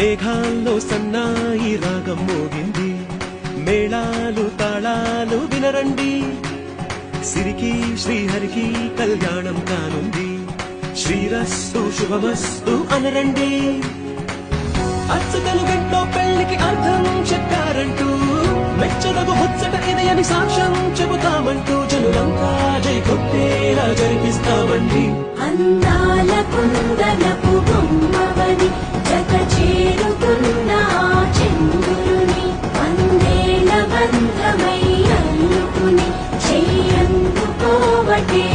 మేఘాల్లో సన్నాయి రాగం మోగింది. మేళాలు తాళాలు వినరండి. సిరికి శ్రీహరికి కళ్యాణం కానుంది. శ్రీరస్సు శుభమస్తు అనరండి. అచ్చతలు గంటో పెళ్ళికి అర్థం చెప్పారంటూ మెచ్చదగు ముచ్చట ఇదయని సాక్ష్యం చెబుతామంటూ జనులంతా జై కొట్టేలా జరిపిస్తామండి. అందాల కుందనపు Turkey.